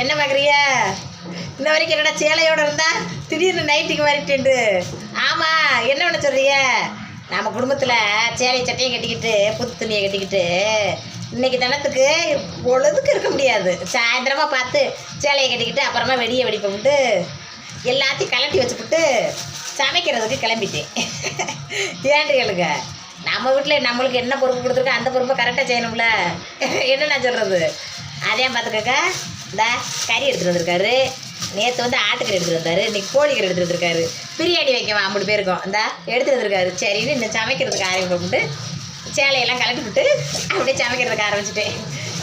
என்ன பார்க்குறிய இன்ன வரைக்கும் என்னடா சேலையோட இருந்தா? திடீர்னு நைட்டுக்கு மாறிட்டு ஆமாம் என்ன பண்ண சொல்றிய? நம்ம குடும்பத்தில் சேலை சட்டையை கட்டிக்கிட்டு புத்து துணியை கட்டிக்கிட்டு இன்னைக்கு தினத்துக்கு பொழுதுக்கு இருக்க முடியாது. சாயந்தரமாக பார்த்து சேலையை கட்டிக்கிட்டு அப்புறமா வெடியை வெடிப்போம்ட்டு எல்லாத்தையும் கலட்டி வச்சுப்புட்டு சமைக்கிறதுக்கு கிளம்பிட்டேன். ஏன்றிகளுங்க நம்ம வீட்டில் நம்மளுக்கு என்ன பொறுப்பு கொடுத்துருக்கோ அந்த பொறுப்பை கரெக்டாக செய்யணும்ல. என்ன நான் சொல்கிறது அதே பார்த்துக்கக்கா. இந்த கறி எடுத்துகிட்டு வந்திருக்காரு. நேற்று வந்து ஆட்டுக்கறி எடுத்துகிட்டு வந்தாரு. இன்னைக்கு கோழிக்கறி எடுத்துகிட்டு வந்திருக்காரு. பிரியாணி வைக்கவா? ஐம்பது பேருக்கும் இந்த எடுத்துகிட்டு வந்திருக்காரு. சரின்னு இந்த சமைக்கிறதுக்கு ஆரம்பிட்டு சேலையெல்லாம் கலட்டி விட்டு அப்படியே சமைக்கிறதுக்கு ஆரம்பிச்சிட்டேன்.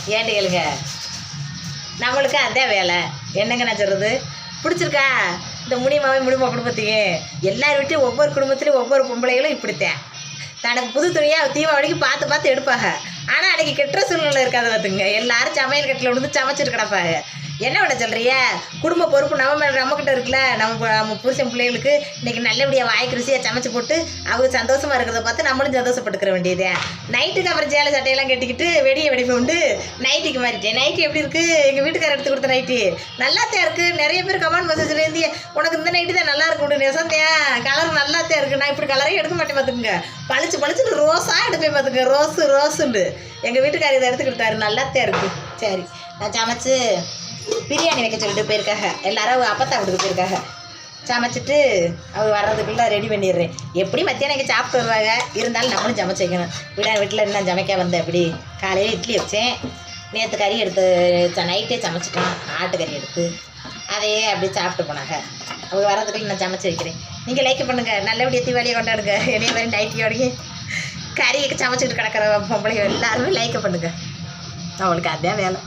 ஏன்ட்டு கேளுங்க. நம்மளுக்கு அதே வேலை. என்னங்க நான் சொல்கிறது பிடிச்சிருக்கா? இந்த முடியுமாவே முடியுமா குடும்பத்தையும் எல்லார் வீட்டையும் ஒவ்வொரு குடும்பத்துலேயும் ஒவ்வொரு பொம்பளைகளும் இப்படித்தான். தனக்கு புது துணியாக தீபாவளிக்கு பார்த்து பார்த்து எடுப்பாங்க. ஆனால் அன்றைக்கி கெட்டுற சூழ்நிலை இருக்காது பார்த்துங்க எல்லாரும் சமையல் கட்டில் விழுந்து சமைச்சிட்டு கிடப்பாங்க என்ன விட சொல்கிறிய குடும்ப பொறுப்பு நம்ம மேலே நம்மக்கிட்ட இருக்குல்ல? நம்ம நம்ம புருஷன் பிள்ளைகளுக்கு இன்னைக்கு நல்லபடியாக வாய்க்கு ருசியாக சமைச்சு போட்டு அவங்க சந்தோஷமாக இருக்கிறத பார்த்து நம்மளும் சந்தோஷப்பட்டுக்கிற வேண்டியதே. நைட்டுக்கு அப்புறம் சேலை சட்டையெல்லாம் கட்டிக்கிட்டு வெடியை வெடிப்பு உண்டு நைட்டுக்கு மாறிட்டேன். நைட்டு எப்படி இருக்குது எங்கள் வீட்டுக்காரர் எடுத்து கொடுத்த நைட்டு நல்லா தான் இருக்குது நிறைய பேர் கமெண்ட் மெசேஜ்லேருந்து உனக்கு இந்த நைட்டு தான் நல்லா இருக்கும் நெசந்தேன். கலர் நல்லாத்தான் இருக்குது நான் இப்படி கலரே எடுக்க மாட்டேன் பார்த்துக்குங்க. பளிச்சு பளிச்சுட்டு ரோஸாக எடுப்பேன் பார்த்துங்க ரோஸு ரோஸுண்டு எங்கள் வீட்டுக்காரர் இதை எடுத்து கொடுத்தாரு. நல்லாத்தான் இருக்குது சரி நான் சமைச்சு பிரியாணி வைக்க சொல்லிட்டு போயிருக்காங்க. எல்லாரும் அப்பத்தா வீட்டுக்கு போயிருக்காங்க. சமைச்சிட்டு அவர் வர்றதுக்குள்ளே ரெடி பண்ணிடுறேன். எப்படி மத்தியானம் இங்கே சாப்பிட்டு வருவாங்க? இருந்தாலும் நம்மளும் சமைச்சு வைக்கணும். வீடா வீட்டில் என்ன சமைக்க வந்தேன். அப்படி காலையில் இட்லி வச்சேன். நேற்று கறி எடுத்து நைட்டே சமைச்சிட்டோம் ஆட்டுக்கறி எடுத்து. அதையே அப்படியே சாப்பிட்டு போனாங்க. அவங்க வர்றதுக்குள்ள நான் சமைச்சு வைக்கிறேன். நீங்கள் லைக் பண்ணுங்கள் நல்லபடியாக தீபாவளியை கொண்டாடுங்க. என்னைய மாதிரி நைட்டியோடையே கறியை சமைச்சிட்டு கிடக்கிற பொம்பளை எல்லாருமே லைக் பண்ணுங்கள் அவங்களுக்கு அதே வேலை.